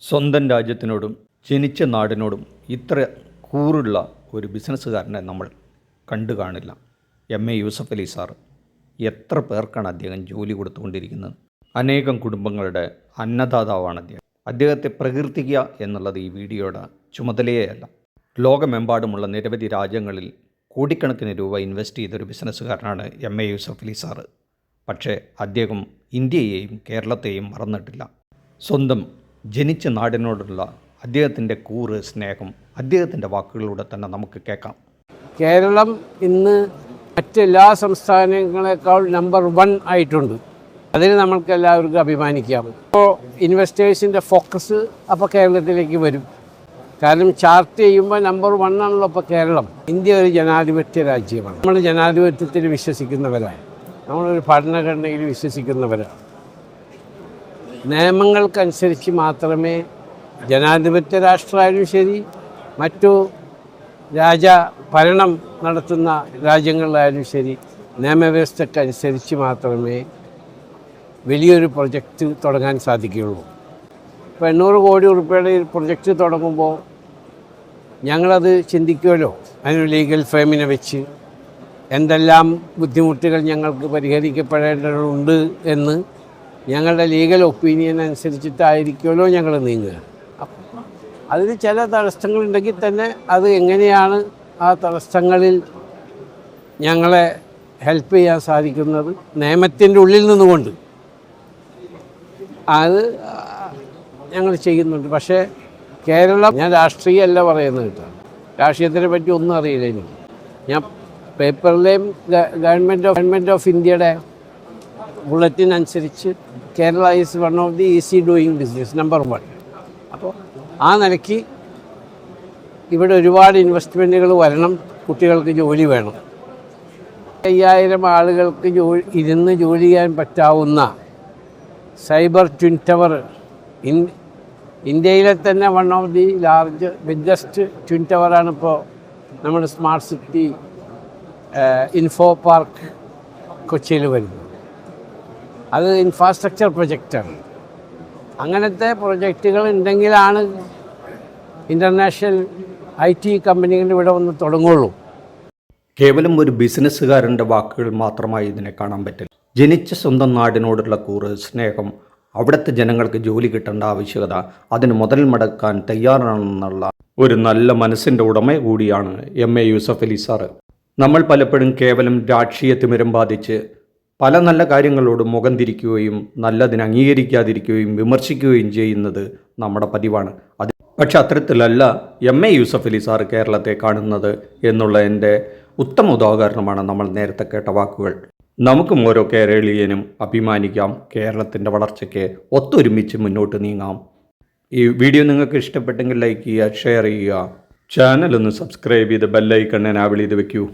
സ്വന്തം രാജ്യത്തിനോടും ജനിച്ച നാടിനോടും ഇത്ര കൂറുള്ള ഒരു ബിസിനസ്സുകാരനെ നമ്മൾ കണ്ടു കാണില്ല. M. A. Yusuff Ali sir എത്ര പേർക്കാണ് അദ്ദേഹം ജോലി കൊടുത്തുകൊണ്ടിരിക്കുന്നത്? അനേകം കുടുംബങ്ങളുടെ അന്നദാതാവാണ് അദ്ദേഹം. അദ്ദേഹത്തെ പ്രകീർത്തിക്കുക എന്നുള്ളത് ഈ വീഡിയോയുടെ ചുമതലയല്ല ലോകമെമ്പാടുമുള്ള നിരവധി രാജ്യങ്ങളിൽ കോടിക്കണക്കിന് രൂപ ഇൻവെസ്റ്റ് ചെയ്തൊരു ബിസിനസ്സുകാരനാണ് M. A. Yusuff Ali sir. പക്ഷേ അദ്ദേഹം ഇന്ത്യയെയും കേരളത്തെയും മറന്നിട്ടില്ല. സ്വന്തം ജനിച്ച നാടിനോടുള്ള അദ്ദേഹത്തിന്റെ കൂറ് സ്നേഹം അദ്ദേഹത്തിന്റെ വാക്കുകളിലൂടെ തന്നെ നമുക്ക് കേൾക്കാം. കേരളം ഇന്ന് മറ്റെല്ലാ സംസ്ഥാനങ്ങളെക്കാൾ നമ്പർ വൺ ആയിട്ടുണ്ട്. അതിന് നമ്മൾക്ക് എല്ലാവർക്കും അഭിമാനിക്കാം. ഇപ്പോൾ ഇൻവെസ്റ്റേഴ്സിന്റെ ഫോക്കസ് അപ്പോൾ കേരളത്തിലേക്ക് വരും. കാരണം ചാർട്ട് ചെയ്യുമ്പോൾ നമ്പർ വൺ ആണല്ലോ ഇപ്പോൾ കേരളം. ഇന്ത്യ ഒരു ജനാധിപത്യ രാജ്യമാണ്. നമ്മൾ ജനാധിപത്യത്തിൽ വിശ്വസിക്കുന്നവരാണ്. നമ്മളൊരു ഭരണഘടനയിൽ വിശ്വസിക്കുന്നവരാണ്. നിയമങ്ങൾക്കനുസരിച്ച് മാത്രമേ ജനാധിപത്യ രാഷ്ട്രമായാലും ശരി മറ്റു രാജ ഭരണം നടത്തുന്ന രാജ്യങ്ങളിലായാലും ശരി നിയമവ്യവസ്ഥക്കനുസരിച്ച് മാത്രമേ വലിയൊരു പ്രൊജക്റ്റ് തുടങ്ങാൻ സാധിക്കുകയുള്ളൂ. ഇപ്പോൾ എണ്ണൂറ് കോടി റുപ്യയുടെ ഈ പ്രൊജക്റ്റ് തുടങ്ങുമ്പോൾ ഞങ്ങളത് ചിന്തിക്കുമല്ലോ അതിനൊരു ലീഗൽ ഫേമിനെ വെച്ച് എന്തെല്ലാം ബുദ്ധിമുട്ടുകൾ ഞങ്ങൾക്ക് പരിഹരിക്കപ്പെടേണ്ടതുണ്ട് എന്ന്. ഞങ്ങളുടെ ലീഗൽ ഒപ്പീനിയൻ അനുസരിച്ചിട്ടായിരിക്കുമല്ലോ ഞങ്ങൾ നീങ്ങുക. അപ്പം അതിന് ചില തടസ്സങ്ങളുണ്ടെങ്കിൽ തന്നെ അത് എങ്ങനെയാണ് ആ തടസ്സങ്ങളിൽ ഞങ്ങളെ ഹെൽപ്പ് ചെയ്യാൻ സാധിക്കുന്നത് നിയമത്തിന്റെ ഉള്ളിൽ നിന്നുകൊണ്ട്. അത് ഞങ്ങൾ ചെയ്യുന്നുണ്ട്. പക്ഷേ കേരളം ഞാൻ രാഷ്ട്രീയമല്ല പറയുന്നത് കേട്ടോ. രാഷ്ട്രീയത്തിനെ പറ്റി ഒന്നും അറിയില്ല എനിക്ക്. ഞാൻ പേപ്പറിലെയും ഗവൺമെന്റ് ഓഫ് ഗവൺമെന്റ് ഓഫ് ഇന്ത്യയുടെ ബുള്ളറ്റിൻ അനുസരിച്ച് Kerala is one of the easy doing business number one അപ്പോൾ ആ നിലയ്ക്ക് ഇവിടെ ഒരുപാട് ഇൻവെസ്റ്റ്മെന്റുകൾ വരണം കുട്ടികൾക്ക് ജോലി വേണം. അയ്യായിരം ആളുകൾക്ക് ജോലി ഇരുന്ന് ജോലി ചെയ്യാൻ പറ്റാവുന്ന സൈബർ ട്വിൻ ടവർ ഇൻ ഇന്ത്യയിലെ തന്നെ one of the large biggest twin ടവറാണ് ഇപ്പോൾ നമ്മുടെ സ്മാർട്ട് സിറ്റി ഇൻഫോ പാർക്ക് കൊച്ചിയിൽ വരുന്നത്. അത് ഇൻഫ്രാസ്ട്രക്ചർ പ്രൊജക്റ്റാണ് അങ്ങനത്തെ പ്രൊജക്റ്റുകൾ ഉണ്ടെങ്കിലാണ് ഇന്റർനാഷണൽ ഐ ടി കമ്പനികൾ ഇവിടെ വന്ന് തുടങ്ങുള്ളൂ. കേവലം ഒരു ബിസിനസ്സുകാരന്റെ വാക്കുകൾ മാത്രമായി ഇതിനെ കാണാൻ പറ്റില്ല. ജനിച്ച സ്വന്തം നാടിനോടുള്ള കൂറ് സ്നേഹം അവിടുത്തെ ജനങ്ങൾക്ക് ജോലി കിട്ടേണ്ട ആവശ്യകത അതിന് മുതൽ മടക്കാൻ തയ്യാറാണെന്നുള്ള ഒരു നല്ല മനസ്സിന്റെ ഉടമ കൂടിയാണ് M A Yusuff Ali sir. നമ്മൾ പലപ്പോഴും കേവലം രാഷ്ട്രീയ തിമിരം ബാധിച്ച് പല നല്ല കാര്യങ്ങളോട് മുഖം തിരിക്കുകയും നല്ലതിനെ അംഗീകരിക്കാതിരിക്കുകയും വിമർശിക്കുകയും ചെയ്യുന്നത് നമ്മുടെ പതിവാണ്. അത് പക്ഷെ അത്തരത്തിലല്ല M A Yusuff Ali sir കേരളത്തെ കാണുന്നത് എന്നുള്ള എന്റെ ഉത്തമ ഉദാഹരണമാണ് നമ്മൾ നേരത്തെ കേട്ട വാക്കുകൾ. നമുക്കും ഓരോ കേരളീയനും അഭിമാനിക്കാം. കേരളത്തിന്റെ വളർച്ചയ്ക്ക് ഒത്തൊരുമിച്ച് മുന്നോട്ട് നീങ്ങാം. ഈ വീഡിയോ നിങ്ങൾക്ക് ഇഷ്ടപ്പെട്ടെങ്കിൽ ലൈക്ക് ചെയ്യുക ഷെയർ ചെയ്യുക. ചാനൽ ഒന്ന് സബ്സ്ക്രൈബ് ചെയ്ത് ബെല്ലൈക്കണ്ണൻ ആവിൾ ചെയ്ത് വെക്കൂ.